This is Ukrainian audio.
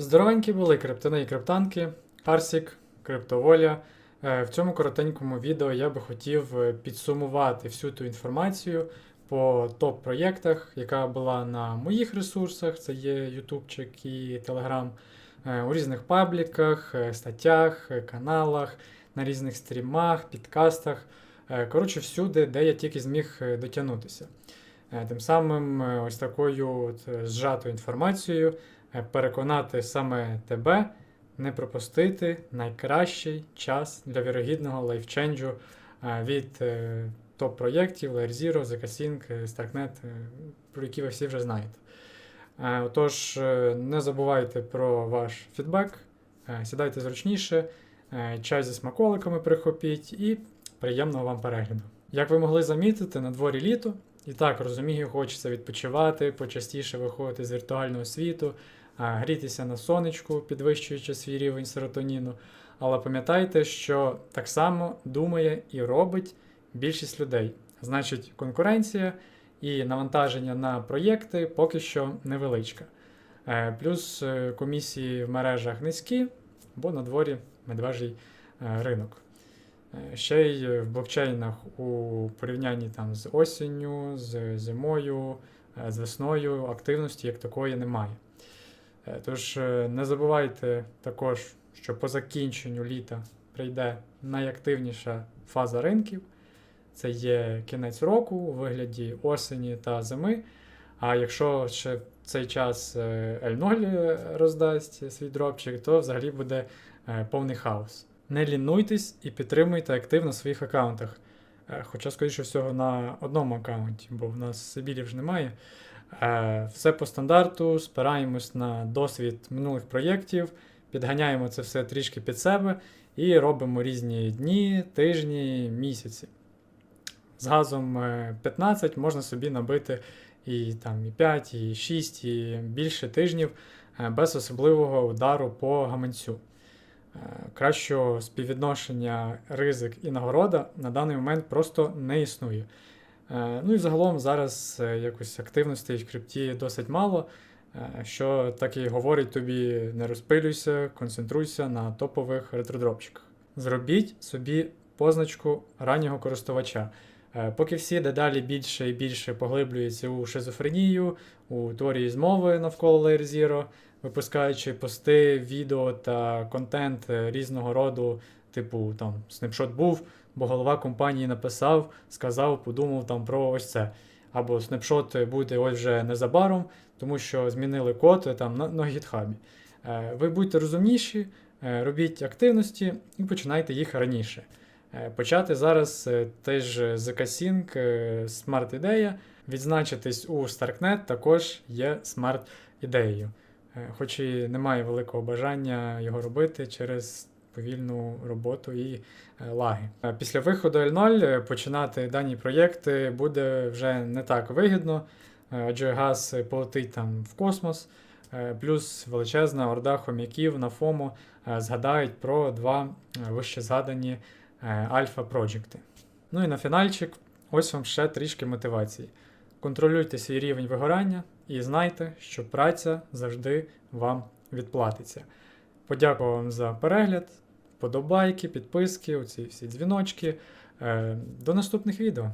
Здоровенькі були криптони і криптанки, Арсік, Криптоволя. Е, В цьому коротенькому відео я би хотів е, підсумувати всю ту інформацію по топ-проєктах, яка була на моїх ресурсах, це є Ютубчик і Телеграм, е, у різних пабліках, статтях, каналах, на різних стрімах, підкастах. Коротше, всюди, де я тільки зміг дотягнутися. Тим самим, ось такою от зжатою інформацією переконати саме тебе не пропустити найкращий час для вірогідного лайфченджу е, від е, топ-проєктів Layer Zero, ZK-Sync, е, Starknet, е, про які ви всі вже знаєте. Е, Отож, е, не забувайте про ваш фідбек, е, сідайте зручніше, е, чай зі смаколиками прихопіть і приємного вам перегляду. Як ви могли замітити, на дворі літо, і так розумію, хочеться відпочивати, почастіше виходити з віртуального світу, грітися на сонечку, підвищуючи свій рівень серотоніну. Але пам'ятайте, що так само думає і робить більшість людей. Значить, конкуренція і навантаження на проєкти поки що невеличка. Е, Плюс е, комісії в мережах низькі, бо на дворі медвежий е, ринок. Ще й в блокчейнах у порівнянні там з осінню, з зимою, з весною активності як такої немає. Е, Тож е, не забувайте також, що по закінченню літа прийде найактивніша фаза ринків. Це є кінець року у вигляді осені та зими. А якщо ще в цей час е, L0 роздасть свій дропчик, то взагалі буде е, повний хаос. Не лінуйтесь і підтримуйте актив на своїх аккаунтах. Е, Хоча, скоріше всього, на одному аккаунті, бо в нас Сибірів ж немає. Е, Все по стандарту, спираємось на досвід минулих проєктів, підганяємо це все трішки під себе і робимо різні дні, тижні, місяці. З газом е, 15 можна собі набити і, там, і 5, і 6, і більше тижнів е, без особливого удару по гаманцю. Е, Кращого співвідношення ризик і нагорода на даний момент просто не існує. Е, Ну і загалом зараз е, якось активності в крипті досить мало, е, що так і говорить тобі: не розпилюйся, концентруйся на топових ретродропчиках. Зробіть собі позначку раннього користувача. Е, Поки всі дедалі більше і більше поглиблюються у шизофренію, у теорії змови навколо Layer Zero, випускаючи пости, відео та контент е, різного роду, типу там снапшот був, бо голова компанії написав, сказав, подумав там про ось це. Або снапшот буде ось вже незабаром, тому що змінили код е, там на, на гітхабі. Ви будьте розумніші, робіть активності і починайте їх раніше. Е, Почати зараз теж з е, смарт-ідея. Відзначитись у Starknet також є смарт-ідеєю. Хоч і немає великого бажання його робити через повільну роботу і е, лаги. Е, Після виходу L0 е, починати дані проєкти буде вже не так вигідно, адже газ полетить там в космос. Плюс величезна орда хом'яків на ФОМО е, згадають про два вище згадані е, альфа-проджекти. Ну і на фінальчик, ось вам ще трішки мотивації. Контролюйте свій рівень вигорання і знайте, що праця завжди вам відплатиться. Подякую вам за перегляд, подобайки, підписки, оці всі дзвіночки. Е, До наступних відео.